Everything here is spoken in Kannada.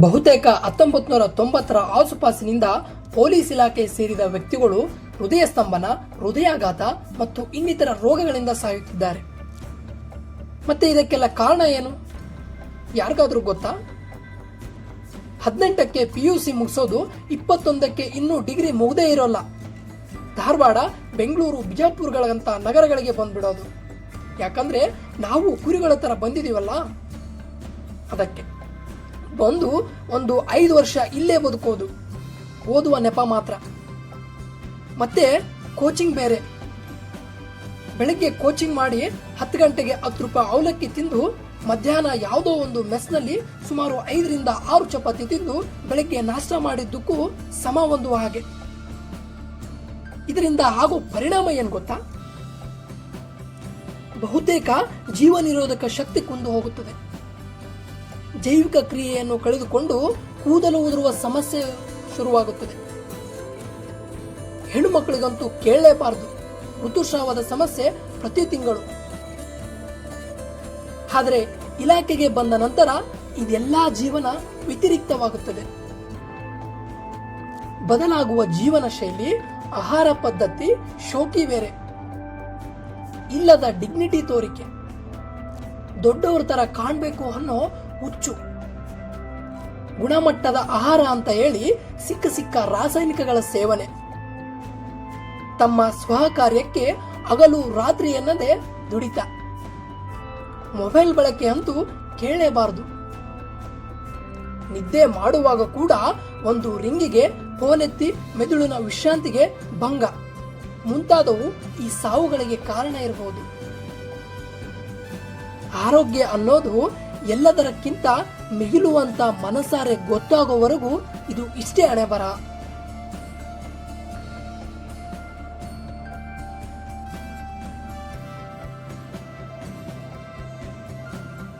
ಬಹುತೇಕ ಹತ್ತೊಂಬತ್ತು ನೂರ ತೊಂಬತ್ತರ ಆಸುಪಾಸಿನಿಂದ ಪೊಲೀಸ್ ಇಲಾಖೆ ಸೇರಿದ ವ್ಯಕ್ತಿಗಳು ಹೃದಯ ಸ್ತಂಭನ, ಹೃದಯಾಘಾತ ಮತ್ತು ಇನ್ನಿತರ ರೋಗಗಳಿಂದ ಸಾಯುತ್ತಿದ್ದಾರೆ. ಮತ್ತೆ ಇದಕ್ಕೆಲ್ಲ ಕಾರಣ ಏನು? ಯಾರಿಗಾದ್ರೂ ಗೊತ್ತಾ? ಹದಿನೆಂಟಕ್ಕೆ ಪಿ ಯು ಸಿ ಮುಗಿಸೋದು, ಇಪ್ಪತ್ತೊಂದಕ್ಕೆ ಇನ್ನೂ ಡಿಗ್ರಿ ಮುಗದೇ ಇರೋಲ್ಲ. ಧಾರವಾಡ, ಬೆಂಗಳೂರು ಬಿಜಾಪುರ್ಗಳಂತ ನಗರಗಳಿಗೆ ಬಂದ್ಬಿಡೋದು. ಯಾಕಂದ್ರೆ ನಾವು ಕುರಿಗಳ ತರ ಬಂದಿದೀವಲ್ಲ ಅದಕ್ಕೆ. ಬಂದು ಒಂದು ಐದು ವರ್ಷ ಇಲ್ಲೇ ಬದುಕೋದು. ಓದುವ ನೆಪ ಮಾತ್ರ. ಮತ್ತೆ ಕೋಚಿಂಗ್ ಬೇರೆ. ಬೆಳಗ್ಗೆ ಕೋಚಿಂಗ್ ಮಾಡಿ ಹತ್ತು ಗಂಟೆಗೆ ಹತ್ತು ರೂಪಾಯಿ ಅವಲಕ್ಕಿ ತಿಂದು ಮಧ್ಯಾಹ್ನ ಯಾವುದೋ ಒಂದು ಮೆಸ್ನಲ್ಲಿ ಸುಮಾರು ಐದರಿಂದ ಆರು ಚಪಾತಿ ತಿಂದು ಬೆಳಗ್ಗೆ ನಾಷ್ಟ ಮಾಡಿದ್ದಕ್ಕೂ ಸಮ ಹೊಂದುವ ಹಾಗೆ. ಇದರಿಂದ ಆಗೋ ಪರಿಣಾಮ ಏನು ಗೊತ್ತಾ? ಬಹುತೇಕ ಜೀವ ನಿರೋಧಕ ಶಕ್ತಿ ಕುಂದು ಹೋಗುತ್ತದೆ. ಜೈವಿಕ ಕ್ರಿಯೆಯನ್ನು ಕಳೆದುಕೊಂಡು ಕೂದಲು ಉದುರುವ ಸಮಸ್ಯೆ ಶುರುವಾಗುತ್ತದೆ. ಹೆಣ್ಣು ಮಕ್ಕಳಿಗಂತೂ ಕೇಳಲೇಬಾರದು. ಋತುಸ್ರಾವದ ಸಮಸ್ಯೆ ಪ್ರತಿ ತಿಂಗಳು. ಆದರೆ ಇಲಾಖೆಗೆ ಬಂದ ನಂತರ ಇದೆಲ್ಲ ಜೀವನ ವ್ಯತಿರಿಕ್ತವಾಗುತ್ತದೆ. ಬದಲಾಗುವ ಜೀವನ ಶೈಲಿ, ಆಹಾರ ಪದ್ಧತಿ, ಶೋಕಿ ಬೇರೆ. ಇಲ್ಲದ ಡಿಗ್ನಿಟಿ ತೋರಿಕೆ. ದೊಡ್ಡವರ ತರ ಕಾಣಬೇಕು ಅನ್ನೋ ಹುಚ್ಚು. ಗುಣಮಟ್ಟದ ಆಹಾರ ಅಂತ ಹೇಳಿ ಸಿಕ್ಕ ಸಿಕ್ಕ ರಾಸಾಯನಿಕಗಳ ಸೇವನೆ. ತಮ್ಮ ಸ್ವಕಾರ್ಯಕ್ಕೆ ಹಗಲು ರಾತ್ರಿ ಎನ್ನದೆ ದುಡಿತ. ಮೊಬೈಲ್ ಬಳಕೆ ಅಂತೂ ಕೇಳಲೇಬಾರದು ನಿದ್ದೆ ಮಾಡುವಾಗ ಕೂಡ ಒಂದು ರಿಂಗಿಗೆ ಫೋನ್ ಎತ್ತಿ ಮೆದುಳಿನ ವಿಶ್ರಾಂತಿಗೆ ಭಂಗ. ಮುಂತಾದವು ಈ ಸಾವುಗಳಿಗೆ ಕಾರಣ ಇರಬಹುದು ಆರೋಗ್ಯ ಅನ್ನೋದು ಎಲ್ಲದರಕ್ಕಿಂತ ಮಿಗಿಲುವಂತ ಮನಸಾರೆ ಗೊತ್ತಾಗೋವರೆಗೂ ಇದು ಇಷ್ಟೇ ಹಣೆ ಬರ